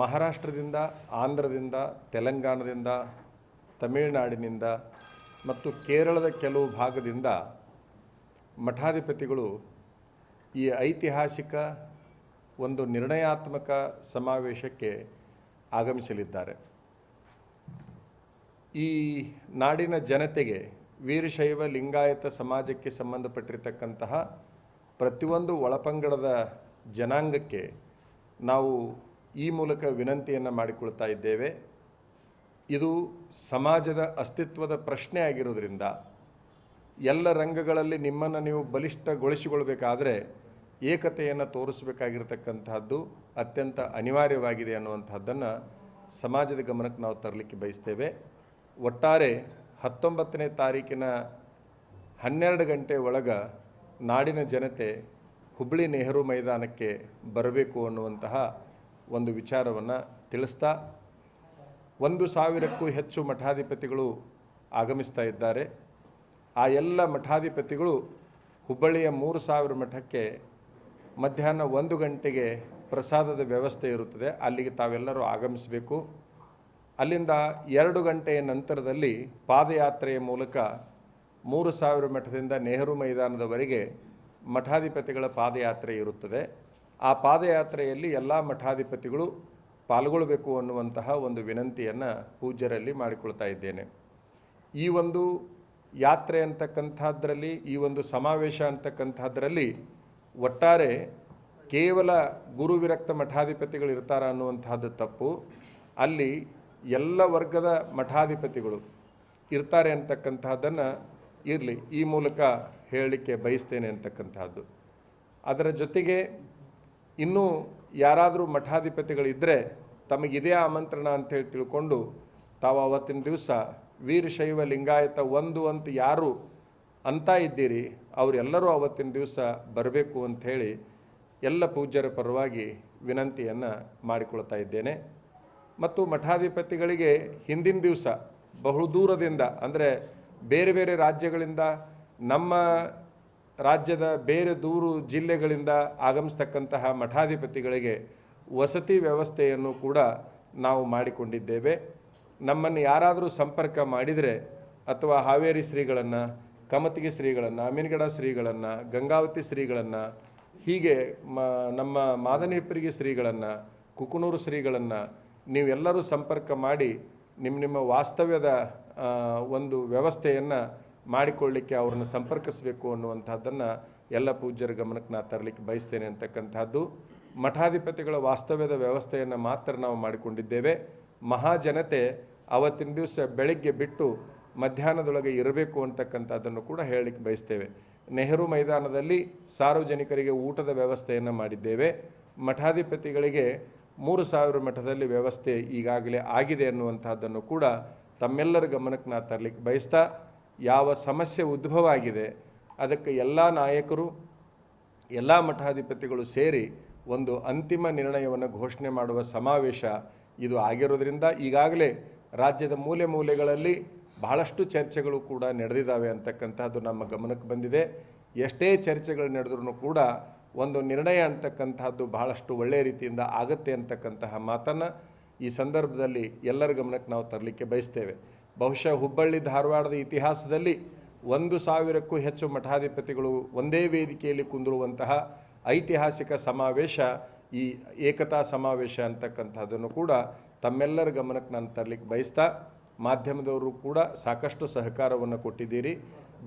ಮಹಾರಾಷ್ಟ್ರದಿಂದ, ಆಂಧ್ರದಿಂದ, ತೆಲಂಗಾಣದಿಂದ, ತಮಿಳುನಾಡಿನಿಂದ ಮತ್ತು ಕೇರಳದ ಕೆಲವು ಭಾಗದಿಂದ ಮಠಾಧಿಪತಿಗಳು ಈ ಐತಿಹಾಸಿಕ ಒಂದು ನಿರ್ಣಯಾತ್ಮಕ ಸಮಾವೇಶಕ್ಕೆ ಆಗಮಿಸಲಿದ್ದಾರೆ. ಈ ನಾಡಿನ ಜನತೆಗೆ ವೀರಶೈವ ಲಿಂಗಾಯತ ಸಮಾಜಕ್ಕೆ ಸಂಬಂಧಪಟ್ಟಿರತಕ್ಕಂತಹ ಪ್ರತಿಯೊಂದು ಒಳಪಂಗಡದ ಜನಾಂಗಕ್ಕೆ ನಾವು ಈ ಮೂಲಕ ವಿನಂತಿಯನ್ನು ಮಾಡಿಕೊಳ್ತಾ ಇದ್ದೇವೆ. ಇದು ಸಮಾಜದ ಅಸ್ತಿತ್ವದ ಪ್ರಶ್ನೆ ಆಗಿರೋದ್ರಿಂದ ಎಲ್ಲ ರಂಗಗಳಲ್ಲಿ ನಿಮ್ಮನ್ನು ನೀವು ಬಲಿಷ್ಠಗೊಳಿಸಿಕೊಳ್ಬೇಕಾದ್ರೆ ಏಕತೆಯನ್ನು ತೋರಿಸಬೇಕಾಗಿರ್ತಕ್ಕಂತಹದ್ದು ಅತ್ಯಂತ ಅನಿವಾರ್ಯವಾಗಿದೆ ಅನ್ನುವಂಥದ್ದನ್ನು ಸಮಾಜದ ಗಮನಕ್ಕೆ ನಾವು ತರಲಿಕ್ಕೆ ಬಯಸ್ತೇವೆ. ಒಟ್ಟಾರೆ ಹತ್ತೊಂಬತ್ತನೇ ತಾರೀಕಿನ ಹನ್ನೆರಡು ಗಂಟೆ ಒಳಗ ನಾಡಿನ ಜನತೆ ಹುಬ್ಬಳ್ಳಿ ನೆಹರು ಮೈದಾನಕ್ಕೆ ಬರಬೇಕು ಅನ್ನುವಂತಹ ಒಂದು ವಿಚಾರವನ್ನು ತಿಳಿಸ್ತಾ ಒಂದು ಸಾವಿರಕ್ಕೂ ಹೆಚ್ಚು ಮಠಾಧಿಪತಿಗಳು ಆಗಮಿಸ್ತಾ ಇದ್ದಾರೆ. ಆ ಎಲ್ಲ ಮಠಾಧಿಪತಿಗಳು ಹುಬ್ಬಳ್ಳಿಯ ಮೂರು ಸಾವಿರ ಮಠಕ್ಕೆ ಮಧ್ಯಾಹ್ನ ಒಂದು ಗಂಟೆಗೆ ಪ್ರಸಾದದ ವ್ಯವಸ್ಥೆ ಇರುತ್ತದೆ. ಅಲ್ಲಿಗೆ ತಾವೆಲ್ಲರೂ ಆಗಮಿಸಬೇಕು. ಅಲ್ಲಿಂದ ಎರಡು ಗಂಟೆಯ ನಂತರದಲ್ಲಿ ಪಾದಯಾತ್ರೆಯ ಮೂಲಕ ಮೂರು ಸಾವಿರ ಮಠದಿಂದ ನೆಹರು ಮೈದಾನದವರೆಗೆ ಮಠಾಧಿಪತಿಗಳ ಪಾದಯಾತ್ರೆ ಇರುತ್ತದೆ. ಆ ಪಾದಯಾತ್ರೆಯಲ್ಲಿ ಎಲ್ಲ ಮಠಾಧಿಪತಿಗಳು ಪಾಲ್ಗೊಳ್ಳಬೇಕು ಅನ್ನುವಂತಹ ಒಂದು ವಿನಂತಿಯನ್ನು ಪೂಜ್ಯರಲ್ಲಿ ಮಾಡಿಕೊಳ್ತಾ ಇದ್ದೇನೆ. ಈ ಒಂದು ಯಾತ್ರೆ ಅಂತಕ್ಕಂಥದ್ರಲ್ಲಿ, ಈ ಒಂದು ಸಮಾವೇಶ ಅಂತಕ್ಕಂಥದ್ರಲ್ಲಿ ಒಟ್ಟಾರೆ ಕೇವಲ ಗುರು ವಿರಕ್ತ ಮಠಾಧಿಪತಿಗಳು ಇರ್ತಾರ ಅನ್ನುವಂಥದ್ದು ತಪ್ಪು. ಅಲ್ಲಿ ಎಲ್ಲ ವರ್ಗದ ಮಠಾಧಿಪತಿಗಳು ಇರ್ತಾರೆ ಅಂತಕ್ಕಂತಹದ್ದನ್ನು ಇರಲಿ, ಈ ಮೂಲಕ ಹೇಳಲಿಕ್ಕೆ ಬಯಸ್ತೇನೆ ಅಂತಕ್ಕಂತಹದ್ದು ಅದರ ಜೊತೆಗೆ ಇನ್ನೂ ಯಾರಾದರೂ ಮಠಾಧಿಪತಿಗಳಿದ್ದರೆ ತಮಗಿದೇ ಆಮಂತ್ರಣ ಅಂತೇಳಿ ತಿಳ್ಕೊಂಡು ತಾವು ಅವತ್ತಿನ ದಿವಸ ವೀರಶೈವ ಲಿಂಗಾಯತ ಒಂದು ಅಂತ ಯಾರು ಅಂತ ಇದ್ದೀರಿ, ಅವರೆಲ್ಲರೂ ಅವತ್ತಿನ ದಿವಸ ಬರಬೇಕು ಅಂಥೇಳಿ ಎಲ್ಲ ಪೂಜ್ಯರ ಪರವಾಗಿ ವಿನಂತಿಯನ್ನು ಮಾಡಿಕೊಳ್ತಾ ಇದ್ದೇನೆ. ಮತ್ತು ಮಠಾಧಿಪತಿಗಳಿಗೆ ಹಿಂದಿನ ದಿವಸ ಬಹು ದೂರದಿಂದ, ಅಂದರೆ ಬೇರೆ ಬೇರೆ ರಾಜ್ಯಗಳಿಂದ ನಮ್ಮ ರಾಜ್ಯದ ಬೇರೆ ದೂರು ಜಿಲ್ಲೆಗಳಿಂದ ಆಗಮಿಸ್ತಕ್ಕಂತಹ ಮಠಾಧಿಪತಿಗಳಿಗೆ ವಸತಿ ವ್ಯವಸ್ಥೆಯನ್ನು ಕೂಡ ನಾವು ಮಾಡಿಕೊಂಡಿದ್ದೇವೆ. ನಮ್ಮನ್ನು ಯಾರಾದರೂ ಸಂಪರ್ಕ ಮಾಡಿದರೆ ಅಥವಾ ಹಾವೇರಿ ಶ್ರೀಗಳನ್ನು, ಕಮತಿಗೆ ಶ್ರೀಗಳನ್ನು ಅಮೀನ್ಗಡ ಶ್ರೀಗಳನ್ನು, ಗಂಗಾವತಿ ಶ್ರೀಗಳನ್ನು, ಹೀಗೆ ಮ, ನಮ್ಮ ಮಾದನಿಪ್ಪರಿಗೆ ಶ್ರೀಗಳನ್ನು, ಕುಕನೂರು ಶ್ರೀಗಳನ್ನು ನೀವೆಲ್ಲರೂ ಸಂಪರ್ಕ ಮಾಡಿ ನಿಮ್ಮ ನಿಮ್ಮ ವಾಸ್ತವ್ಯದ ಒಂದು ವ್ಯವಸ್ಥೆಯನ್ನು ಮಾಡಿಕೊಳ್ಳಿಕ್ಕೆ ಅವ್ರನ್ನ ಸಂಪರ್ಕಿಸಬೇಕು ಅನ್ನುವಂಥದ್ದನ್ನು ಎಲ್ಲ ಪೂಜ್ಯರ ಗಮನಕ್ಕೆ ನಾನು ತರಲಿಕ್ಕೆ ಬಯಸ್ತೇನೆ ಅಂತಕ್ಕಂಥದ್ದು. ಮಠಾಧಿಪತಿಗಳ ವಾಸ್ತವ್ಯದ ವ್ಯವಸ್ಥೆಯನ್ನು ಮಾತ್ರ ನಾವು ಮಾಡಿಕೊಂಡಿದ್ದೇವೆ. ಮಹಾಜನತೆ ಅವತ್ತಿನ ದಿವಸ ಬೆಳಗ್ಗೆ ಬಿಟ್ಟು ಮಧ್ಯಾಹ್ನದೊಳಗೆ ಇರಬೇಕು ಅಂತಕ್ಕಂಥದ್ದನ್ನು ಕೂಡ ಹೇಳಲಿಕ್ಕೆ ಬಯಸ್ತೇವೆ. ನೆಹರು ಮೈದಾನದಲ್ಲಿ ಸಾರ್ವಜನಿಕರಿಗೆ ಊಟದ ವ್ಯವಸ್ಥೆಯನ್ನು ಮಾಡಿದ್ದೇವೆ. ಮಠಾಧಿಪತಿಗಳಿಗೆ ಮೂರು ಸಾವಿರ ಮಠದಲ್ಲಿ ವ್ಯವಸ್ಥೆ ಈಗಾಗಲೇ ಆಗಿದೆ ಅನ್ನುವಂಥದ್ದನ್ನು ಕೂಡ ತಮ್ಮೆಲ್ಲರ ಗಮನಕ್ಕೆ ನಾ ತರಲಿಕ್ಕೆ ಬಯಸ್ತಾ ಯಾವ ಸಮಸ್ಯೆ ಉದ್ಭವ ಆಗಿದೆ ಅದಕ್ಕೆ ಎಲ್ಲ ನಾಯಕರು, ಎಲ್ಲ ಮಠಾಧಿಪತಿಗಳು ಸೇರಿ ಒಂದು ಅಂತಿಮ ನಿರ್ಣಯವನ್ನು ಘೋಷಣೆ ಮಾಡುವ ಸಮಾವೇಶ ಇದು ಆಗಿರೋದ್ರಿಂದ ಈಗಾಗಲೇ ರಾಜ್ಯದ ಮೂಲೆ ಮೂಲೆಗಳಲ್ಲಿ ಬಹಳಷ್ಟು ಚರ್ಚೆಗಳು ಕೂಡ ನಡೆದಿದ್ದಾವೆ ಅಂತಕ್ಕಂಥದ್ದು ನಮ್ಮ ಗಮನಕ್ಕೆ ಬಂದಿದೆ. ಎಷ್ಟೇ ಚರ್ಚೆಗಳು ನಡೆದ್ರೂ ಕೂಡ ಒಂದು ನಿರ್ಣಯ ಅಂತಕ್ಕಂತಹದ್ದು ಬಹಳಷ್ಟು ಒಳ್ಳೆಯ ರೀತಿಯಿಂದ ಆಗುತ್ತೆ ಅಂತಕ್ಕಂತಹ ಮಾತನ್ನು ಈ ಸಂದರ್ಭದಲ್ಲಿ ಎಲ್ಲರ ಗಮನಕ್ಕೆ ನಾವು ತರಲಿಕ್ಕೆ ಬಯಸ್ತೇವೆ. ಬಹುಶಃ ಹುಬ್ಬಳ್ಳಿ ಧಾರವಾಡದ ಇತಿಹಾಸದಲ್ಲಿ ಒಂದು ಸಾವಿರಕ್ಕೂ ಹೆಚ್ಚು ಮಠಾಧಿಪತಿಗಳು ಒಂದೇ ವೇದಿಕೆಯಲ್ಲಿ ಕುಂದಿರುವಂತಹ ಐತಿಹಾಸಿಕ ಸಮಾವೇಶ, ಈ ಏಕತಾ ಸಮಾವೇಶ ಅಂತಕ್ಕಂಥದ್ದನ್ನು ಕೂಡ ತಮ್ಮೆಲ್ಲರ ಗಮನಕ್ಕೆ ನಾನು ತರಲಿಕ್ಕೆ ಬಯಸ್ತಾ ಮಾಧ್ಯಮದವರು ಕೂಡ ಸಾಕಷ್ಟು ಸಹಕಾರವನ್ನು ಕೊಟ್ಟಿದ್ದೀರಿ.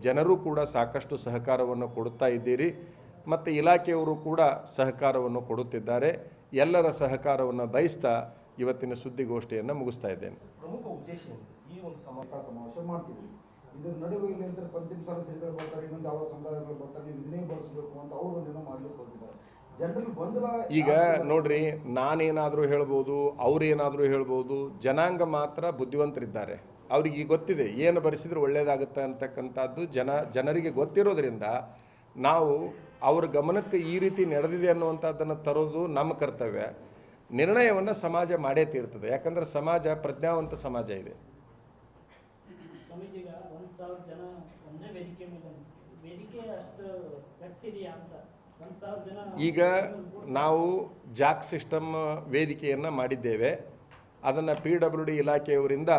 ಜನರು ಕೂಡ ಸಾಕಷ್ಟು ಸಹಕಾರವನ್ನು ಕೊಡುತ್ತಾ ಇದ್ದೀರಿ. ಮತ್ತು ಇಲಾಖೆಯವರು ಕೂಡ ಸಹಕಾರವನ್ನು ಕೊಡುತ್ತಿದ್ದಾರೆ. ಎಲ್ಲರ ಸಹಕಾರವನ್ನು ಬಯಸ್ತಾ ಇವತ್ತಿನ ಸುದ್ದಿಗೋಷ್ಠಿಯನ್ನು ಮುಗಿಸ್ತಾ ಇದ್ದೇನೆ. ಒಂದು ಸಮಾವೇಶ ಸಮಾವೇಶ ಮಾಡ್ತೀವಿ. ಇದ್ರ ನಡುವೆ ಇಲ್ಲಿ ಅಂತ ಪಂಚಮ ಸದಸ್ಯರುಗಳು ಬರ್ತಾರೆ ಇನ್ನೊಂದು ಯಾವ ಸಮುದಾಯಗಳು ಬರ್ತಾರೆ ನೀವು ಇದನ್ನೇ ಬಳಸಬೇಕು ಅಂತ ಅವರು ಒಂದೇನೋ ಮಾಡ್ಲಿಕ್ಕೆ ಹೋಗಿದ್ದಾರೆ. ಈಗ ನೋಡ್ರಿ ನಾನೇನಾದರೂ ಹೇಳ್ಬೋದು ಅವ್ರೇನಾದರೂ ಹೇಳ್ಬೋದು ಜನಾಂಗ ಮಾತ್ರ ಬುದ್ಧಿವಂತರಿದ್ದಾರೆ. ಅವ್ರಿಗೆ ಗೊತ್ತಿದೆ ಏನು ಬರೆಸಿದ್ರೆ ಒಳ್ಳೆಯದಾಗುತ್ತೆ ಅಂತಕ್ಕಂಥದ್ದು ಜನ ಜನರಿಗೆ ಗೊತ್ತಿರೋದ್ರಿಂದ ನಾವು ಅವ್ರ ಗಮನಕ್ಕೆ ಈ ರೀತಿ ನಡೆದಿದೆ ಅನ್ನುವಂಥದ್ದನ್ನು ತರೋದು ನಮ್ಮ ಕರ್ತವ್ಯ. ನಿರ್ಣಯವನ್ನು ಸಮಾಜ ಮಾಡೇ ತೀರ್ತದೆ. ಯಾಕಂದ್ರೆ ಸಮಾಜ ಪ್ರಜ್ಞಾವಂತ ಸಮಾಜ ಇದೆ. ಸ್ವಾಮೀಜಿಗ ಒಂದು ಸಾವಿರ ಜನ ಒಂದೇ ವೇದಿಕೆ ಮೇಲೆ ವೇದಿಕೆ ಅಷ್ಟು ಗಟ್ಟಿದೆಯಾ ಅಂತ. ಈಗ ನಾವು ಜಾಕ್ ಸಿಸ್ಟಮ್ ವೇದಿಕೆಯನ್ನು ಮಾಡಿದ್ದೇವೆ. ಅದನ್ನು ಪಿ ಡಬ್ಲ್ಯೂ ಡಿ ಇಲಾಖೆಯವರಿಂದ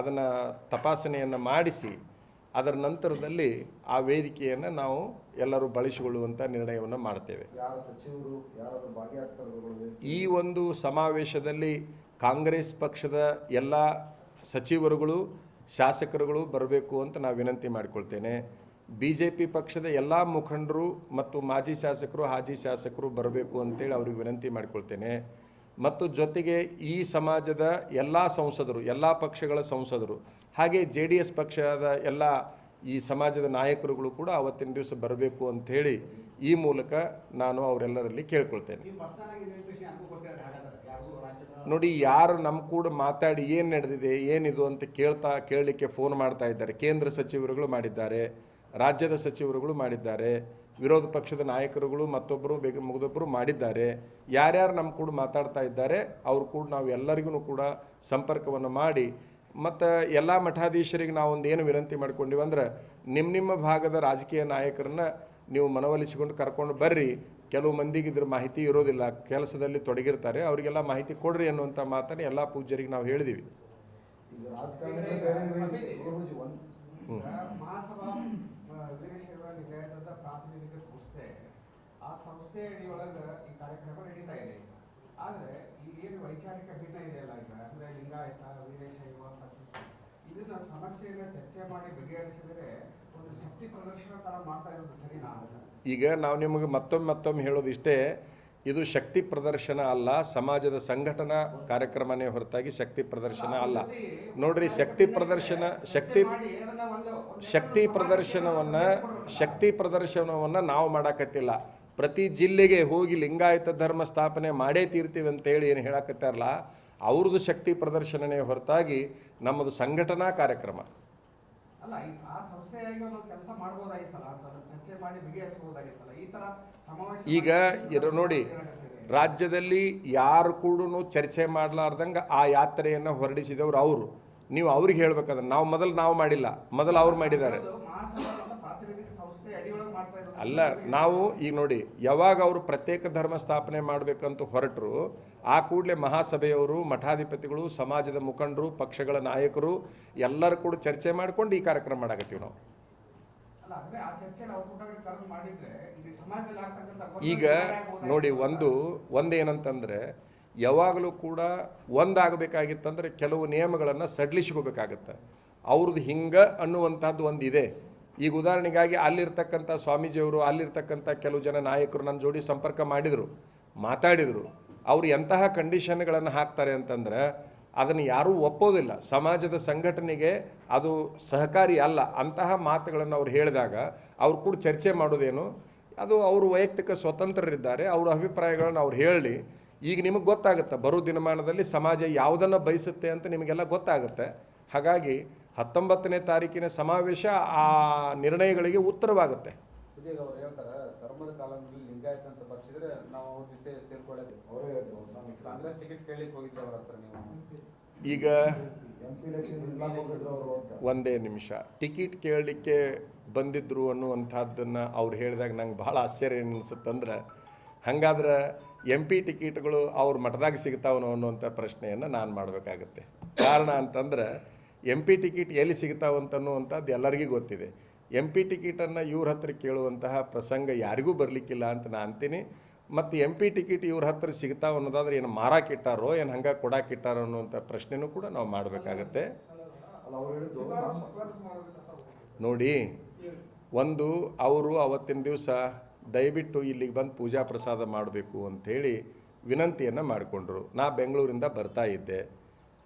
ಅದನ್ನು ತಪಾಸಣೆಯನ್ನು ಮಾಡಿಸಿ ಅದರ ನಂತರದಲ್ಲಿ ಆ ವೇದಿಕೆಯನ್ನು ನಾವು ಎಲ್ಲರೂ ಬಳಸಿಕೊಳ್ಳುವಂಥ ನಿರ್ಣಯವನ್ನು ಮಾಡ್ತೇವೆ. ಈ ಒಂದು ಸಮಾವೇಶದಲ್ಲಿ ಕಾಂಗ್ರೆಸ್ ಪಕ್ಷದ ಎಲ್ಲ ಸಚಿವರುಗಳು ಶಾಸಕರುಗಳು ಬರಬೇಕು ಅಂತ ನಾವು ವಿನಂತಿ ಮಾಡಿಕೊಳ್ತೇನೆ. ಬಿ ಜೆ ಪಿ ಪಕ್ಷದ ಎಲ್ಲ ಮುಖಂಡರು ಮತ್ತು ಮಾಜಿ ಶಾಸಕರು, ಹಾಜಿ ಶಾಸಕರು ಬರಬೇಕು ಅಂತೇಳಿ ಅವ್ರಿಗೆ ವಿನಂತಿ ಮಾಡಿಕೊಳ್ತೇನೆ. ಮತ್ತು ಜೊತೆಗೆ ಈ ಸಮಾಜದ ಎಲ್ಲ ಸಂಸದರು, ಎಲ್ಲ ಪಕ್ಷಗಳ ಸಂಸದರು, ಹಾಗೆ ಜೆ ಡಿ ಎಸ್ ಪಕ್ಷದ ಎಲ್ಲ ಈ ಸಮಾಜದ ನಾಯಕರುಗಳು ಕೂಡ ಅವತ್ತಿನ ದಿವಸ ಬರಬೇಕು ಅಂಥೇಳಿ ಈ ಮೂಲಕ ನಾನು ಅವರೆಲ್ಲರಲ್ಲಿ ಕೇಳ್ಕೊಳ್ತೇನೆ. ನೋಡಿ, ಯಾರು ನಮ್ಮ ಕೂಡ ಮಾತಾಡಿ ಏನು ನಡೆದಿದೆ, ಏನಿದು ಅಂತ ಕೇಳ್ತಾ, ಕೇಳಲಿಕ್ಕೆ ಫೋನ್ ಮಾಡ್ತಾ ಇದ್ದಾರೆ. ಕೇಂದ್ರ ಸಚಿವರುಗಳು ಮಾಡಿದ್ದಾರೆ, ರಾಜ್ಯದ ಸಚಿವರುಗಳು ಮಾಡಿದ್ದಾರೆ, ವಿರೋಧ ಪಕ್ಷದ ನಾಯಕರುಗಳು ಮತ್ತೊಬ್ಬರು ಬೇಗ ಮುಗಿದೊಬ್ಬರು ಮಾಡಿದ್ದಾರೆ. ಯಾರ್ಯಾರು ನಮ್ಮ ಕೂಡ ಮಾತಾಡ್ತಾ ಇದ್ದಾರೆ, ಅವ್ರು ಕೂಡ ನಾವು ಎಲ್ಲರಿಗೂ ಕೂಡ ಸಂಪರ್ಕವನ್ನು ಮಾಡಿ, ಮತ್ತು ಎಲ್ಲ ಮಠಾಧೀಶರಿಗೆ ನಾವು ಒಂದು ಏನು ವಿನಂತಿ ಮಾಡ್ಕೊಂಡಿವಂದ್ರೆ ನಿಮ್ಮ ನಿಮ್ಮ ಭಾಗದ ರಾಜಕೀಯ ನಾಯಕರನ್ನ ನೀವು ಮನವೊಲಿಸಿಕೊಂಡು ಕರ್ಕೊಂಡು ಬರ್ರಿ ಕೆಲವು ಮಂದಿಗೆ ಇದ್ರ ಮಾಹಿತಿ ಇರೋದಿಲ್ಲ. ಕೆಲಸದಲ್ಲಿ ತೊಡಗಿರ್ತಾರೆ. ಅವರಿಗೆಲ್ಲ ಮಾಹಿತಿ ಕೊಡ್ರಿ ಅನ್ನುವಂಥ ಮಾತನ್ನು ಎಲ್ಲ ಪೂಜ್ಯರಿಗೆ ನಾವು ಹೇಳಿದ್ದೀವಿ ಆ, ವೀರಶೈವ ಪ್ರಾತಿನಿಧಿಕ ಸಂಸ್ಥೆ. ಆ ಸಂಸ್ಥೆ ಅಡಿಯೊಳಗ ಈ ಕಾರ್ಯಕ್ರಮ ನಡೀತಾ ಇದೆ. ಆದ್ರೆ ಈ ಏನು ವೈಚಾರಿಕ ಭಿನ್ನ ಇದೆಯಲ್ಲ ಈಗ? ಅಂದ್ರೆ ಲಿಂಗಾಯತ ವೀರಶೈವ ಇದನ್ನ ಸಮಸ್ಯೆಯನ್ನು ಚರ್ಚೆ ಮಾಡಿ ಬಗೆಹರಿಸಿದರೆ ಒಂದು ಶಕ್ತಿ ಪ್ರದರ್ಶನ ತರ ಮಾಡ್ತಾ ಇರೋದು ಸರಿನಾ? ಅಂತ ಈಗ ನಾವು ನಿಮಗೆ ಮತ್ತೊಮ್ಮೆ ಮತ್ತೊಮ್ಮೆ ಹೇಳೋದು ಇಷ್ಟೇ ಇದು ಶಕ್ತಿ ಪ್ರದರ್ಶನ ಅಲ್ಲ, ಸಮಾಜದ ಸಂಘಟನಾ ಕಾರ್ಯಕ್ರಮನೇ ಹೊರತಾಗಿ ಶಕ್ತಿ ಪ್ರದರ್ಶನ ಅಲ್ಲ. ನೋಡ್ರಿ, ಶಕ್ತಿ ಪ್ರದರ್ಶನ, ಶಕ್ತಿ ಶಕ್ತಿ ಪ್ರದರ್ಶನವನ್ನು ಶಕ್ತಿ ಪ್ರದರ್ಶನವನ್ನು ನಾವು ಮಾಡಾಕತ್ತಿಲ್ಲ. ಪ್ರತಿ ಜಿಲ್ಲೆಗೆ ಹೋಗಿ ಲಿಂಗಾಯತ ಧರ್ಮ ಸ್ಥಾಪನೆ ಮಾಡೇ ತೀರ್ತೀವಿ ಅಂತೇಳಿ ಏನು ಹೇಳಕತ್ತಾರಲ್ಲ, ಅವ್ರದ್ದು ಶಕ್ತಿ ಪ್ರದರ್ಶನನೇ ಹೊರತಾಗಿ ನಮ್ಮದು ಸಂಘಟನಾ ಕಾರ್ಯಕ್ರಮ. ಅಲ್ಲ ಈ- ಆ ಸಂಸ್ಥೆಯಾಗಿ ಒಂದು ಕೆಲಸ ಮಾಡ್ಬೋದಾಗಿತ್ತಲ್ಲ ಚರ್ಚೆ ಮಾಡಿ ಬಗೆಹರಿಸಬಹುದಾಗಿತ್ತಲ್ಲ ಈ ತರ ಸಮಾವೇಶ ಈಗ ಇರೋ ನೋಡಿ ರಾಜ್ಯದಲ್ಲಿ ಯಾರು ಕೂಡ ಚರ್ಚೆ ಮಾಡಲಾರ್ದಂಗೆ ಆ ಯಾತ್ರೆಯನ್ನು ಹೊರಡಿಸಿದವರು ಅವರು. ನೀವು ಅವ್ರಿಗೆ ಹೇಳ್ಬೇಕಾದ್ರೆ ನಾವು ಮೊದಲು ನಾವು ಮಾಡಿಲ್ಲ. ಮೊದಲು ಅವ್ರು ಮಾಡಿದ್ದಾರೆ. ಅಲ್ಲ ನಾವು ಈಗ ನೋಡಿ ಯಾವಾಗ ಅವರು ಪ್ರತ್ಯೇಕ ಧರ್ಮ ಸ್ಥಾಪನೆ ಮಾಡಬೇಕಂತ ಹೊರಟರು ಆ ಕೂಡಲೇ ಮಹಾಸಭೆಯವರು ಮಠಾಧಿಪತಿಗಳು ಸಮಾಜದ ಮುಖಂಡರು ಪಕ್ಷಗಳ ನಾಯಕರು ಎಲ್ಲರೂ ಕೂಡ ಚರ್ಚೆ ಮಾಡ್ಕೊಂಡು ಈ ಕಾರ್ಯಕ್ರಮ ಮಾಡಾಕತ್ತೀವಿ ನಾವು. ಈಗ ನೋಡಿ ಒಂದು ಒಂದೇನಂತಂದ್ರೆ ಯಾವಾಗಲೂ ಕೂಡ ಒಂದಾಗಬೇಕಾಗಿತ್ತಂದ್ರೆ ಕೆಲವು ನಿಯಮಗಳನ್ನು ಸಡ್ಲಿಸ್ಕೋಬೇಕಾಗತ್ತೆ. ಅವ್ರದ್ದು ಹಿಂಗ ಅನ್ನುವಂಥದ್ದು ಒಂದು ಇದೆ ಈಗ ಉದಾಹರಣೆಗಾಗಿ ಅಲ್ಲಿರ್ತಕ್ಕಂಥ ಸ್ವಾಮೀಜಿಯವರು, ಅಲ್ಲಿರ್ತಕ್ಕಂಥ ಕೆಲವು ಜನ ನಾಯಕರು ನನ್ನ ಜೋಡಿ ಸಂಪರ್ಕ ಮಾಡಿದರು, ಮಾತಾಡಿದರು. ಅವರು ಎಂತಹ ಕಂಡೀಷನ್ಗಳನ್ನು ಹಾಕ್ತಾರೆ ಅಂತಂದ್ರೆ, ಅದನ್ನು ಯಾರೂ ಒಪ್ಪೋದಿಲ್ಲ. ಸಮಾಜದ ಸಂಘಟನೆಗೆ ಅದು ಸಹಕಾರಿ ಅಲ್ಲ. ಅಂತಹ ಮಾತುಗಳನ್ನು ಅವ್ರು ಹೇಳಿದಾಗ ಅವ್ರು ಕೂಡ ಚರ್ಚೆ ಮಾಡೋದೇನು? ಅದು ಅವರು ವೈಯಕ್ತಿಕ ಸ್ವತಂತ್ರರಿದ್ದಾರೆ. ಅವ್ರ ಅಭಿಪ್ರಾಯಗಳನ್ನು ಅವ್ರು ಹೇಳಿ, ಈಗ ನಿಮಗೆ ಗೊತ್ತಾಗುತ್ತೆ, ಬರೋ ದಿನಮಾನದಲ್ಲಿ ಸಮಾಜ ಯಾವುದನ್ನು ಬಯಸುತ್ತೆ ಅಂತ ನಿಮಗೆಲ್ಲ ಗೊತ್ತಾಗುತ್ತೆ. ಹಾಗಾಗಿ ಹತ್ತೊಂಬತ್ತನೇ ತಾರೀಕಿನ ಸಮಾವೇಶ ಆ ನಿರ್ಣಯಗಳಿಗೆ ಉತ್ತರವಾಗುತ್ತೆ. ಈಗ ಒಂದೇ ನಿಮಿಷ. ಟಿಕೆಟ್ ಕೇಳಲಿಕ್ಕೆ ಬಂದಿದ್ರು ಅನ್ನುವಂಥದ್ದನ್ನು ಅವ್ರು ಹೇಳಿದಾಗ ನಂಗೆ ಭಾಳ ಆಶ್ಚರ್ಯ ಅನಿಸುತ್ತಂದ್ರೆ ಹಾಗಾದ್ರೆ ಎಂ ಪಿ ಟಿಕೆಟ್ಗಳು ಅವ್ರ ಮಠದಾಗ ಸಿಗ್ತಾವನೋ ಅನ್ನುವಂಥ ಪ್ರಶ್ನೆಯನ್ನು ನಾನು ಮಾಡಬೇಕಾಗತ್ತೆ. ಕಾರಣ ಅಂತಂದ್ರೆ ಎಂ ಪಿ ಟಿಕೆಟ್ ಎಲ್ಲಿ ಸಿಗ್ತಾವಂತ ಅನ್ನುವಂಥದ್ದು ಎಲ್ಲರಿಗೂ ಗೊತ್ತಿದೆ. ಎಂ ಪಿ ಟಿಕೆಟನ್ನು ಇವ್ರ ಹತ್ರ ಕೇಳುವಂತಹ ಪ್ರಸಂಗ ಯಾರಿಗೂ ಬರಲಿಕ್ಕಿಲ್ಲ ಅಂತ ನಾನು ಅಂತೀನಿ. ಮತ್ತು ಎಂ ಪಿ ಟಿಕೆಟ್ ಇವ್ರ ಹತ್ರ ಸಿಗ್ತಾವ ಅನ್ನೋದಾದ್ರೆ ಏನು ಮಾರಾಕಿಟ್ಟಾರೋ ಏನು ಹಂಗೆ ಕೊಡಾಕಿಟ್ಟಾರೋ ಅನ್ನುವಂಥ ಪ್ರಶ್ನೆನೂ ಕೂಡ ನಾವು ಮಾಡಬೇಕಾಗತ್ತೆ. ನೋಡಿ ಒಂದು ಅವರು ಅವತ್ತಿನ ದಿವಸ ದಯವಿಟ್ಟು ಇಲ್ಲಿಗೆ ಬಂದು ಪೂಜಾ ಪ್ರಸಾದ ಮಾಡಬೇಕು ಅಂಥೇಳಿ ವಿನಂತಿಯನ್ನು ಮಾಡಿಕೊಂಡ್ರು. ನಾ ಬೆಂಗಳೂರಿಂದ ಬರ್ತಾ ಇದ್ದೆ.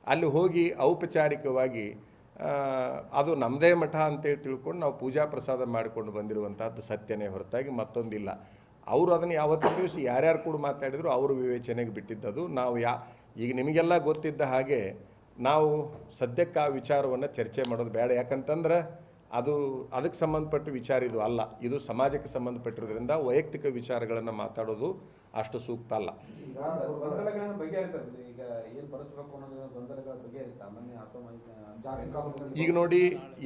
ಅಲ್ಲಿ ಹೋಗಿ ಔಪಚಾರಿಕವಾಗಿ ಅದು ನಮ್ಮದೇ ಮಠ ಅಂತೇಳಿ ತಿಳ್ಕೊಂಡು ನಾವು ಪೂಜಾ ಪ್ರಸಾದ ಮಾಡಿಕೊಂಡು ಬಂದಿರುವಂಥದ್ದು ಸತ್ಯನೇ ಹೊರತಾಗಿ ಮತ್ತೊಂದಿಲ್ಲ. ಅವರು ಅದನ್ನು ಯಾವತ್ತಿನ ದಿವಸ ಯಾರ್ಯಾರು ಕೂಡ ಮಾತಾಡಿದ್ರು ಅವ್ರ ವಿವೇಚನೆಗೆ ಬಿಟ್ಟಿದ್ದದು. ನಾವು ಯಾ, ಈಗ ನಿಮಗೆಲ್ಲ ಗೊತ್ತಿದ್ದ ಹಾಗೆ ನಾವು ಸದ್ಯಕ್ಕೆ ಆ ವಿಚಾರವನ್ನು ಚರ್ಚೆ ಮಾಡೋದು ಬೇಡ. ಯಾಕಂತಂದ್ರೆ ಅದು, ಅದಕ್ಕೆ ಸಂಬಂಧಪಟ್ಟ ವಿಚಾರ ಇದು ಅಲ್ಲ. ಇದು ಸಮಾಜಕ್ಕೆ ಸಂಬಂಧಪಟ್ಟಿರೋದ್ರಿಂದ ವೈಯಕ್ತಿಕ ವಿಚಾರಗಳನ್ನು ಮಾತಾಡೋದು ಅಷ್ಟು ಸೂಕ್ತ ಅಲ್ಲ. ಈಗ ನೋಡಿ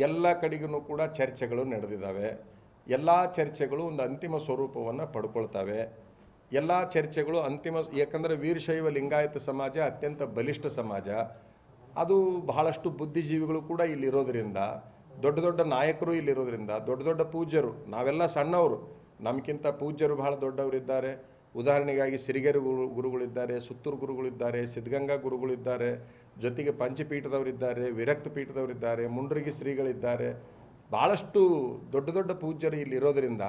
ಎಲ್ಲ ಕಡೆಗೂ ಕೂಡ ಚರ್ಚೆಗಳು ನಡೆದಿದ್ದಾವೆ ಎಲ್ಲ ಚರ್ಚೆಗಳು ಒಂದು ಅಂತಿಮ ಸ್ವರೂಪವನ್ನು ಪಡ್ಕೊಳ್ತವೆ. ಎಲ್ಲ ಚರ್ಚೆಗಳು ಅಂತಿಮ ಯಾಕಂದರೆ ವೀರಶೈವ ಲಿಂಗಾಯತ ಸಮಾಜ ಅತ್ಯಂತ ಬಲಿಷ್ಠ ಸಮಾಜ. ಅದು ಬಹಳಷ್ಟು ಬುದ್ಧಿಜೀವಿಗಳು ಕೂಡ ಇಲ್ಲಿರೋದ್ರಿಂದ ದೊಡ್ಡ ದೊಡ್ಡ ನಾಯಕರು ಇಲ್ಲಿರೋದ್ರಿಂದ ದೊಡ್ಡ ದೊಡ್ಡ ಪೂಜ್ಯರು ನಾವೆಲ್ಲ ಸಣ್ಣವರು ನಮಗಿಂತ ಪೂಜ್ಯರು ಬಹಳ ದೊಡ್ಡವರಿದ್ದಾರೆ. ಉದಾಹರಣೆಗಾಗಿ ಸಿರಿಗೆರೆ ಗುರು ಗುರುಗಳಿದ್ದಾರೆ, ಸುತ್ತೂರು ಗುರುಗಳಿದ್ದಾರೆ, ಸಿದ್ಧಗಂಗಾ ಗುರುಗಳಿದ್ದಾರೆ, ಜೊತೆಗೆ ಪಂಚಪೀಠದವರಿದ್ದಾರೆ ವಿರಕ್ತ ಪೀಠದವರಿದ್ದಾರೆ ಮುಂಡ್ರಿಗಿ ಶ್ರೀಗಳಿದ್ದಾರೆ. ಭಾಳಷ್ಟು ದೊಡ್ಡ ದೊಡ್ಡ ಪೂಜ್ಯರು ಇಲ್ಲಿರೋದ್ರಿಂದ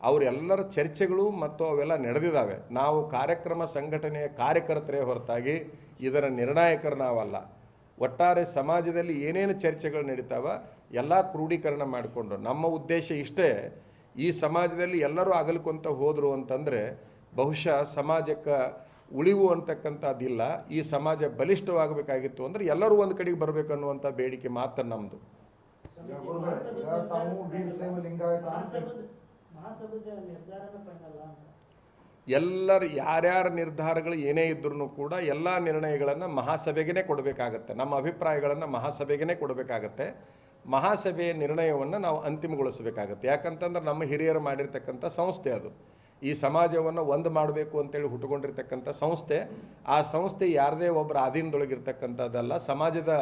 ಅವರೆಲ್ಲರ ಚರ್ಚೆಗಳು ಮತ್ತು ಅವೆಲ್ಲ ನಡೆದಿದ್ದಾವೆ. ನಾವು ಕಾರ್ಯಕ್ರಮ ಸಂಘಟನೆಯ ಕಾರ್ಯಕರ್ತರೇ ಹೊರತಾಗಿ ಇದರ ನಿರ್ಣಾಯಕರು ನಾವಲ್ಲ. ಒಟ್ಟಾರೆ ಸಮಾಜದಲ್ಲಿ ಏನೇನು ಚರ್ಚೆಗಳು ನಡೀತಾವ ಎಲ್ಲ ಕ್ರೋಢೀಕರಣ ಮಾಡಿಕೊಂಡು ನಮ್ಮ ಉದ್ದೇಶ ಇಷ್ಟೇ. ಈ ಸಮಾಜದಲ್ಲಿ ಎಲ್ಲರೂ ಅಗಲ್ಕೊಂತ ಹೋದರು ಅಂತಂದರೆ ಬಹುಶಃ ಸಮಾಜಕ್ಕೆ ಉಳಿವು ಅಂತಕ್ಕಂಥದ್ದಿಲ್ಲ. ಈ ಸಮಾಜ ಬಲಿಷ್ಠವಾಗಬೇಕಾಗಿತ್ತು ಅಂದರೆ ಎಲ್ಲರೂ ಒಂದು ಕಡೆಗೆ ಬರಬೇಕು ಅನ್ನುವಂಥ ಬೇಡಿಕೆ ಮಾತ್ರ ನಮ್ಮದು ಎಲ್ಲರ ಯಾರ್ಯಾರ ನಿರ್ಧಾರಗಳು ಏನೇ ಇದ್ರೂ ಕೂಡ ಎಲ್ಲ ನಿರ್ಣಯಗಳನ್ನು ಮಹಾಸಭೆಗೇ ಕೊಡಬೇಕಾಗತ್ತೆ. ನಮ್ಮ ಅಭಿಪ್ರಾಯಗಳನ್ನು ಮಹಾಸಭೆಗೇ ಕೊಡಬೇಕಾಗತ್ತೆ. ಮಹಾಸಭೆಯ ನಿರ್ಣಯವನ್ನು ನಾವು ಅಂತಿಮಗೊಳಿಸಬೇಕಾಗತ್ತೆ. ಯಾಕಂತಂದ್ರೆ ನಮ್ಮ ಹಿರಿಯರು ಮಾಡಿರ್ತಕ್ಕಂಥ ಸಂಸ್ಥೆ ಅದು. ಈ ಸಮಾಜವನ್ನು ಒಂದು ಮಾಡಬೇಕು ಅಂತೇಳಿ ಹುಟ್ಟುಕೊಂಡಿರ್ತಕ್ಕಂಥ ಸಂಸ್ಥೆ ಆ ಸಂಸ್ಥೆ ಯಾರದೇ ಒಬ್ಬರ ಅಧೀನದೊಳಗಿರ್ತಕ್ಕಂಥದ್ದಲ್ಲ ಸಮಾಜದ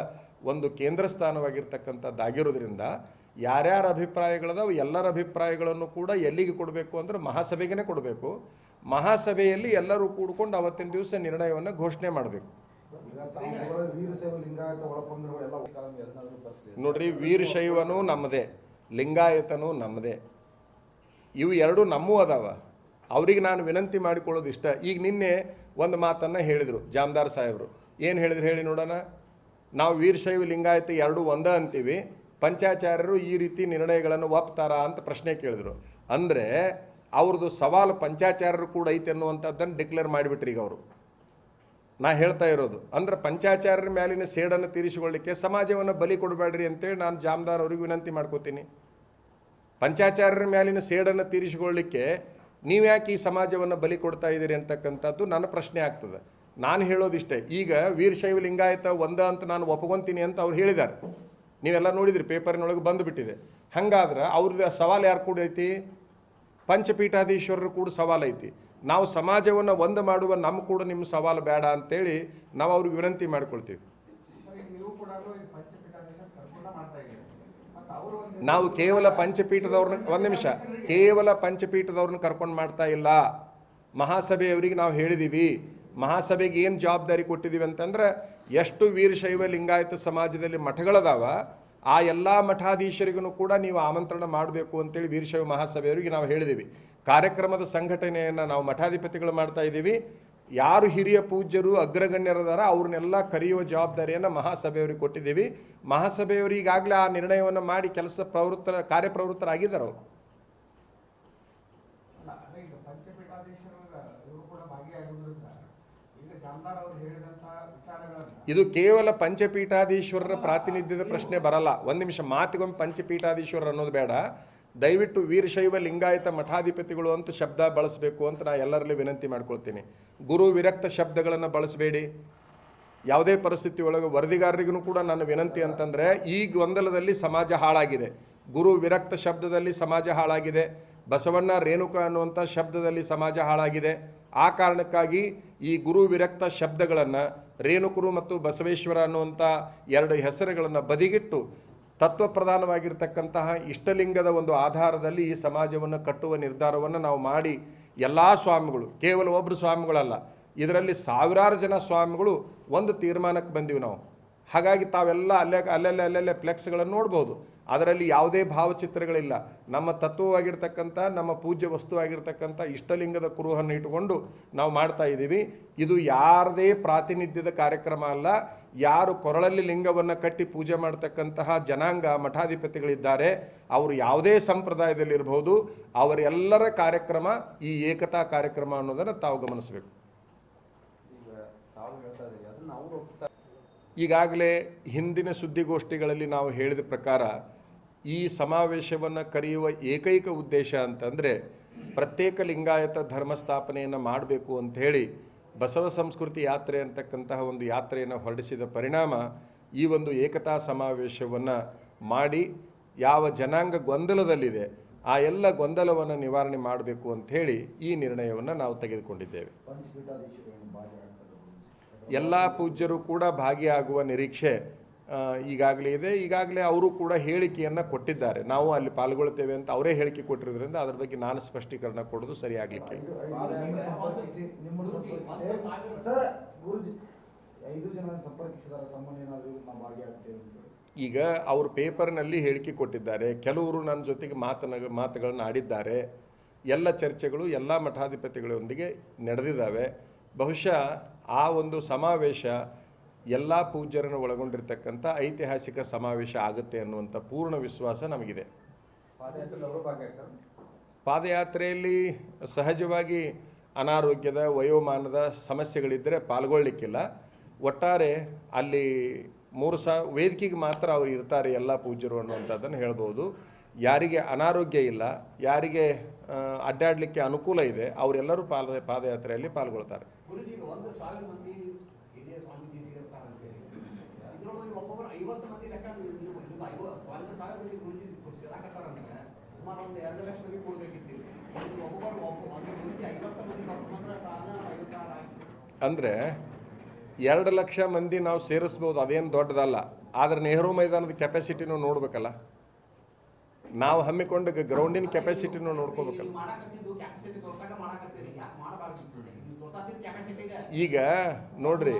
ಒಂದು ಕೇಂದ್ರ ಸ್ಥಾನವಾಗಿರ್ತಕ್ಕಂಥದ್ದಾಗಿರೋದ್ರಿಂದ ಯಾರ್ಯಾರ ಅಭಿಪ್ರಾಯಗಳದಾವು ಎಲ್ಲರ ಅಭಿಪ್ರಾಯಗಳನ್ನು ಕೂಡ ಎಲ್ಲಿಗೆ ಕೊಡಬೇಕು ಅಂದ್ರೆ ಮಹಾಸಭೆಗೇ ಕೊಡಬೇಕು. ಮಹಾಸಭೆಯಲ್ಲಿ ಎಲ್ಲರೂ ಕೂಡ್ಕೊಂಡು ಅವತ್ತಿನ ದಿವಸ ನಿರ್ಣಯವನ್ನು ಘೋಷಣೆ ಮಾಡಬೇಕು. ನೋಡ್ರಿ ವೀರಶೈವನೂ ನಮ್ಮದೇ ಲಿಂಗಾಯತನೂ ನಮ್ಮದೇ ಇವು ಎರಡು ನಮ್ಮೂ ಅದಾವ. ಅವ್ರಿಗೆ ನಾನು ವಿನಂತಿ ಮಾಡಿಕೊಳ್ಳೋದು ಇಷ್ಟ. ಈಗ ನಿನ್ನೆ ಒಂದು ಮಾತನ್ನು ಹೇಳಿದರು ಜಾಮದಾರ್ ಸಾಹೇಬರು. ಏನು ಹೇಳಿದ್ರು ಹೇಳಿ ನೋಡೋಣ. ನಾವು ವೀರಶೈವ ಲಿಂಗಾಯತ ಎರಡೂ ಒಂದೇ ಅಂತೀವಿ. ಪಂಚಾಚಾರ್ಯರು ಈ ರೀತಿ ನಿರ್ಣಯಗಳನ್ನು ಒಪ್ತಾರಾ ಅಂತ ಪ್ರಶ್ನೆ ಕೇಳಿದರು. ಅಂದರೆ ಅವ್ರದ್ದು ಸವಾಲು ಪಂಚಾಚಾರ್ಯರು ಕೂಡ ಐತೆ ಅನ್ನುವಂಥದ್ದನ್ನು ಡಿಕ್ಲೇರ್ ಮಾಡಿಬಿಟ್ರಿ ಈಗ ಅವರು. ನಾ ಹೇಳ್ತಾ ಇರೋದು. ಅಂದ್ರೆ ಪಂಚಾಚಾರ್ಯರ ಮೇಲಿನ ಸೇಡನ್ನು ತೀರಿಸಿಕೊಳ್ಳಿಕ್ಕೆ ಸಮಾಜವನ್ನು ಬಲಿ ಕೊಡಬೇಡ್ರಿ ಅಂತೇಳಿ ನಾನು ಜಾಮದಾರ್ ಅವ್ರಿಗೆ ವಿನಂತಿ ಮಾಡ್ಕೋತೀನಿ. ಪಂಚಾಚಾರ್ಯರ ಮೇಲಿನ ಸೇಡನ್ನು ತೀರಿಸಿಕೊಳ್ಳಿಕ್ಕೆ ನೀವ್ಯಾಕೆ ಈ ಸಮಾಜವನ್ನು ಬಲಿ ಕೊಡ್ತಾ ಇದ್ದೀರಿ ಅಂತಕ್ಕಂಥದ್ದು ನನ್ನ ಪ್ರಶ್ನೆ ಆಗ್ತದೆ. ನಾನು ಹೇಳೋದಿಷ್ಟೇ, ಈಗ ವೀರಶೈವ ಲಿಂಗಾಯತ ಒಂದ ಅಂತ ನಾನು ಒಪ್ಕೊಂತೀನಿ ಅಂತ ಅವ್ರು ಹೇಳಿದ್ದಾರೆ. ನೀವೆಲ್ಲ ನೋಡಿದ್ರಿ, ಪೇಪರ್ನೊಳಗೆ ಬಂದುಬಿಟ್ಟಿದೆ. ಹಂಗಾದ್ರೆ ಅವ್ರದ್ದು ಸವಾಲು ಯಾರು ಕೂಡ ಐತಿ? ಪಂಚಪೀಠಾಧೀಶ್ವರರು ಕೂಡ ಸವಾಲು ಐತಿ. ನಾವು ಸಮಾಜವನ್ನು ಒಂದು ಮಾಡುವ ನಮ್ಮ ಕೂಡ ನಿಮ್ಮ ಸವಾಲು ಬೇಡ ಅಂತೇಳಿ ನಾವು ಅವ್ರಿಗೆ ವಿನಂತಿ ಮಾಡ್ಕೊಳ್ತೀವಿ ಸರ್ ಈಗ ನೀವು ಕೂಡ ಈ ಪಂಚಪೀಠಾಧೀಶ ಕರ್ಕೊಂಡ ಮಾಡ್ತಾ ಇದ್ದೀರಿ ಮತ್ತು ಅವರು ಒಂದು ನಾವು ಕೇವಲ ಪಂಚಪೀಠದವ್ರನ್ನ, ಒಂದು ನಿಮಿಷ. ಕೇವಲ ಪಂಚಪೀಠದವ್ರನ್ನ ಕರ್ಕೊಂಡು ಮಾಡ್ತಾ ಇಲ್ಲ. ಮಹಾಸಭೆಯವರಿಗೆ ನಾವು ಹೇಳಿದ್ದೀವಿ ಮಹಾಸಭೆಗೆ ಏನು ಜವಾಬ್ದಾರಿ ಕೊಟ್ಟಿದ್ದೀವಿ ಅಂತಂದ್ರೆ, ಎಷ್ಟು ವೀರಶೈವ ಲಿಂಗಾಯತ ಸಮಾಜದಲ್ಲಿ ಮಠಗಳದಾವ, ಆ ಎಲ್ಲ ಮಠಾಧೀಶರಿಗೂ ಕೂಡ ನೀವು ಆಮಂತ್ರಣ ಮಾಡಬೇಕು ಅಂತೇಳಿ ವೀರಶೈವ ಮಹಾಸಭೆಯವರಿಗೆ ನಾವು ಹೇಳಿದ್ದೀವಿ ಕಾರ್ಯಕ್ರಮದ ಸಂಘಟನೆಯನ್ನು ನಾವು ಮಠಾಧಿಪತಿಗಳು ಮಾಡ್ತಾ ಇದ್ದೀವಿ ಯಾರು ಹಿರಿಯ ಪೂಜ್ಯರು ಅಗ್ರಗಣ್ಯರದಾರ ಅವ್ರನ್ನೆಲ್ಲ ಕರೆಯುವ ಜವಾಬ್ದಾರಿಯನ್ನು ಮಹಾಸಭೆಯವರಿಗೆ ಕೊಟ್ಟಿದ್ದೀವಿ. ಮಹಾಸಭೆಯವರು ಈಗಾಗಲೇ ಆ ನಿರ್ಣಯವನ್ನು ಮಾಡಿ ಕೆಲಸ ಪ್ರವೃತ್ತರ ಕಾರ್ಯಪ್ರವೃತ್ತರಾಗಿದ್ದಾರೆ ಅವರು. ಇದು ಕೇವಲ ಪಂಚಪೀಠಾಧೀಶ್ವರರ ಪ್ರಾತಿನಿಧ್ಯದ ಪ್ರಶ್ನೆ ಬರಲ್ಲ. ಒಂದು ನಿಮಿಷ ಮಾತಿಗೊಮ್ಮೆ ಪಂಚಪೀಠಾಧೀಶ್ವರರು ಅನ್ನೋದು ಬೇಡ. ದಯವಿಟ್ಟು ವೀರಶೈವ ಲಿಂಗಾಯತ ಮಠಾಧಿಪತಿಗಳು ಅಂತ ಶಬ್ದ ಬಳಸಬೇಕು ಅಂತ ನಾ ಎಲ್ಲರಲ್ಲಿ ವಿನಂತಿ ಮಾಡ್ಕೊಳ್ತೀನಿ. ಗುರು ವಿರಕ್ತ ಶಬ್ದಗಳನ್ನು ಬಳಸಬೇಡಿ. ಯಾವುದೇ ಪರಿಸ್ಥಿತಿ ಒಳಗೆ ವರದಿಗಾರರಿಗೂ ಕೂಡ ನನ್ನ ವಿನಂತಿ ಅಂತಂದರೆ, ಈ ಗೊಂದಲದಲ್ಲಿ ಸಮಾಜ ಹಾಳಾಗಿದೆ. ಗುರು ವಿರಕ್ತ ಶಬ್ದದಲ್ಲಿ ಸಮಾಜ ಹಾಳಾಗಿದೆ. ಬಸವಣ್ಣ ರೇಣುಕ ಅನ್ನುವಂಥ ಶಬ್ದದಲ್ಲಿ ಸಮಾಜ ಹಾಳಾಗಿದೆ. ಆ ಕಾರಣಕ್ಕಾಗಿ ಈ ಗುರು ವಿರಕ್ತ ಶಬ್ದಗಳನ್ನು ರೇಣುಕರು ಮತ್ತು ಬಸವೇಶ್ವರ ಅನ್ನುವಂಥ ಎರಡು ಹೆಸರುಗಳನ್ನು ಬದಿಗಿಟ್ಟು ತತ್ವ ಪ್ರಧಾನವಾಗಿರ್ತಕ್ಕಂತಹ ಇಷ್ಟಲಿಂಗದ ಒಂದು ಆಧಾರದಲ್ಲಿ ಈ ಸಮಾಜವನ್ನು ಕಟ್ಟುವ ನಿರ್ಧಾರವನ್ನು ನಾವು ಮಾಡಿ ಎಲ್ಲ ಸ್ವಾಮಿಗಳು, ಕೇವಲ ಒಬ್ಬರು ಸ್ವಾಮಿಗಳಲ್ಲ, ಇದರಲ್ಲಿ ಸಾವಿರಾರು ಜನ ಸ್ವಾಮಿಗಳು ಒಂದು ತೀರ್ಮಾನಕ್ಕೆ ಬಂದಿವಿ ನಾವು. ಹಾಗಾಗಿ ತಾವೆಲ್ಲ ಅಲ್ಲೇ, ಅಲ್ಲಲ್ಲೇ, ಅಲ್ಲೆಲ್ಲೇ ಫ್ಲೆಕ್ಸ್ಗಳನ್ನು ನೋಡ್ಬೋದು. ಅದರಲ್ಲಿ ಯಾವುದೇ ಭಾವಚಿತ್ರಗಳಿಲ್ಲ. ನಮ್ಮ ತತ್ವವಾಗಿರ್ತಕ್ಕಂಥ, ನಮ್ಮ ಪೂಜ್ಯ ವಸ್ತುವಾಗಿರ್ತಕ್ಕಂಥ ಇಷ್ಟಲಿಂಗದ ಕುರುಹನ್ನು ಇಟ್ಟುಕೊಂಡು ನಾವು ಮಾಡ್ತಾ ಇದ್ದೀವಿ. ಇದು ಯಾರದೇ ಪ್ರಾತಿನಿಧ್ಯದ ಕಾರ್ಯಕ್ರಮ ಅಲ್ಲ. ಯಾರು ಕೊರಳಲ್ಲಿ ಲಿಂಗವನ್ನು ಕಟ್ಟಿ ಪೂಜೆ ಮಾಡ್ತಕ್ಕಂತಹ ಜನಾಂಗ ಮಠಾಧಿಪತಿಗಳಿದ್ದಾರೆ, ಅವರು ಯಾವುದೇ ಸಂಪ್ರದಾಯದಲ್ಲಿರ್ಬೋದು ಅವರೆಲ್ಲರ ಕಾರ್ಯಕ್ರಮ ಈ ಏಕತಾ ಕಾರ್ಯಕ್ರಮ ಅನ್ನೋದನ್ನು ತಾವು ಗಮನಿಸಬೇಕು. ಈಗಾಗಲೇ ಹಿಂದಿನ ಸುದ್ದಿಗೋಷ್ಠಿಗಳಲ್ಲಿ ನಾವು ಹೇಳಿದ ಪ್ರಕಾರ, ಈ ಸಮಾವೇಶವನ್ನು ಕರೆಯುವ ಏಕೈಕ ಉದ್ದೇಶ ಅಂತಂದರೆ ಪ್ರತ್ಯೇಕ ಲಿಂಗಾಯತ ಧರ್ಮ ಸ್ಥಾಪನೆಯನ್ನು ಮಾಡಬೇಕು ಅಂತ ಹೇಳಿ ಬಸವ ಸಂಸ್ಕೃತಿ ಯಾತ್ರೆ ಅಂತಕ್ಕಂತಹ ಒಂದು ಯಾತ್ರೆಯನ್ನು ಹೊರಡಿಸಿದ ಪರಿಣಾಮ ಈ ಒಂದು ಏಕತಾ ಸಮಾವೇಶವನ್ನು ಮಾಡಿ ಯಾವ ಜನಾಂಗ ಗೊಂದಲದಲ್ಲಿದೆ ಆ ಎಲ್ಲ ಗೊಂದಲವನ್ನು ನಿವಾರಣೆ ಮಾಡಬೇಕು ಅಂಥೇಳಿ ಈ ನಿರ್ಣಯವನ್ನು ನಾವು ತೆಗೆದುಕೊಂಡಿದ್ದೇವೆ. ಎಲ್ಲ ಪೂಜ್ಯರು ಕೂಡ ಭಾಗಿಯಾಗುವ ನಿರೀಕ್ಷೆ ಈಗಾಗಲೇ ಇದೆ. ಈಗಾಗಲೇ ಅವರು ಕೂಡ ಹೇಳಿಕೆಯನ್ನು ಕೊಟ್ಟಿದ್ದಾರೆ. ನಾವು ಅಲ್ಲಿ ಪಾಲ್ಗೊಳ್ತೇವೆ ಅಂತ ಅವರೇ ಹೇಳಿಕೆ ಕೊಟ್ಟಿರೋದ್ರಿಂದ ಅದರ ಬಗ್ಗೆ ನಾನು ಸ್ಪಷ್ಟೀಕರಣ ಕೊಡೋದು ಸರಿಯಾಗಲಿಕ್ಕೆ. ಈಗ ಅವರು ಪೇಪರ್ನಲ್ಲಿ ಹೇಳಿಕೆ ಕೊಟ್ಟಿದ್ದಾರೆ. ಕೆಲವರು ನನ್ನ ಜೊತೆಗೆ ಮಾತನ ಮಾತುಗಳನ್ನು ಆಡಿದ್ದಾರೆ. ಎಲ್ಲ ಚರ್ಚೆಗಳು ಎಲ್ಲ ಮಠಾಧಿಪತಿಗಳೊಂದಿಗೆ ನಡೆದಿದ್ದಾವೆ. ಬಹುಶಃ ಆ ಒಂದು ಸಮಾವೇಶ ಎಲ್ಲ ಪೂಜ್ಯರನ್ನು ಒಳಗೊಂಡಿರ್ತಕ್ಕಂಥ ಐತಿಹಾಸಿಕ ಸಮಾವೇಶ ಆಗುತ್ತೆ ಅನ್ನುವಂಥ ಪೂರ್ಣ ವಿಶ್ವಾಸ ನಮಗಿದೆ. ಪಾದಯಾತ್ರೆಯಲ್ಲಿ ಸಹಜವಾಗಿ ಅನಾರೋಗ್ಯದ ವಯೋಮಾನದ ಸಮಸ್ಯೆಗಳಿದ್ದರೆ ಪಾಲ್ಗೊಳ್ಳಿಕ್ಕಿಲ್ಲ. ಒಟ್ಟಾರೆ ಅಲ್ಲಿ ಮೂರು ಸಾ ವೇದಿಕೆಗೆ ಮಾತ್ರ ಅವರು ಇರ್ತಾರೆ ಎಲ್ಲ ಪೂಜ್ಯರು ಅನ್ನುವಂಥದ್ದನ್ನು ಹೇಳ್ಬೋದು. ಯಾರಿಗೆ ಅನಾರೋಗ್ಯ ಇಲ್ಲ ಯಾರಿಗೆ ಅಡ್ಡಾಡಲಿಕ್ಕೆ ಅನುಕೂಲ ಇದೆ ಅವರೆಲ್ಲರೂ ಪಾದ ಪಾದಯಾತ್ರೆಯಲ್ಲಿ ಪಾಲ್ಗೊಳ್ತಾರೆ ಗುರುಜಿ ಈಗ ಒಂದು ಸಾವಿರ ಮಂದಿ ಹಿರಿಯ ಸ್ವಾಮೀಜಿ ಸಿಗುತ್ತಾರೆ ಅಂತ ಹೇಳಿ ಇದ್ರೊಳಗೆ ಒಬ್ಬೊಬ್ಬರು ಐವತ್ತು ಮಂದಿ ಲೆಕ್ಕ ನೀವು ನೀವು ಇದು ಐವ ಒಂದು ಸಾವಿರ ಮಂದಿ ಗುರುಜಿ ಸಿಗಾಕತ್ತಾರ ಅಂದ್ರೆ ಸುಮಾರು ಒಂದು ಎರಡು ಲಕ್ಷ ಮಂದಿ ಕೊಡ್ಬೇಕಿತ್ತು ಇದು ಒಬ್ಬೊಬ್ಬರು ಒಬ್ಬ ಒಂದು ಗುರುಜಿ ಐವತ್ತು ಮಂದಿ ಕರ್ಕೊಂಡ್ರೆ ತಾನ ಐವತ್ತು ಸಾವಿರ ಆಯ್ತು ಅಂದರೆ ಎರಡು ಲಕ್ಷ ಮಂದಿ ನಾವು ಸೇರಿಸ್ಬೋದು, ಅದೇನು ದೊಡ್ಡದಲ್ಲ. ಆದರೆ ನೆಹರು ಮೈದಾನದ ಕೆಪಾಸಿಟಿನೂ ನೋಡ್ಬೇಕಲ್ಲ. ನಾವು ಹಮ್ಮಿಕೊಂಡ ಗ್ರೌಂಡಿನ ಕೆಪಾಸಿಟಿನೂ ನೋಡ್ಕೋಬೇಕಲ್ಲ. ಈಗ ನೋಡ್ರಿ,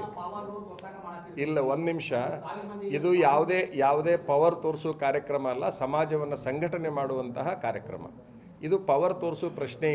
ಇಲ್ಲ ಒಂದು ನಿಮಿಷ. ಇದು ಯಾವುದೇ ಯಾವುದೇ ಪವರ್ ತೋರಿಸೋ ಕಾರ್ಯಕ್ರಮ ಅಲ್ಲ, ಸಮಾಜವನ್ನು ಸಂಘಟನೆ ಮಾಡುವಂತಹ ಕಾರ್ಯಕ್ರಮ. ಇದು ಪವರ್ ತೋರಿಸೋ ಪ್ರಶ್ನೆ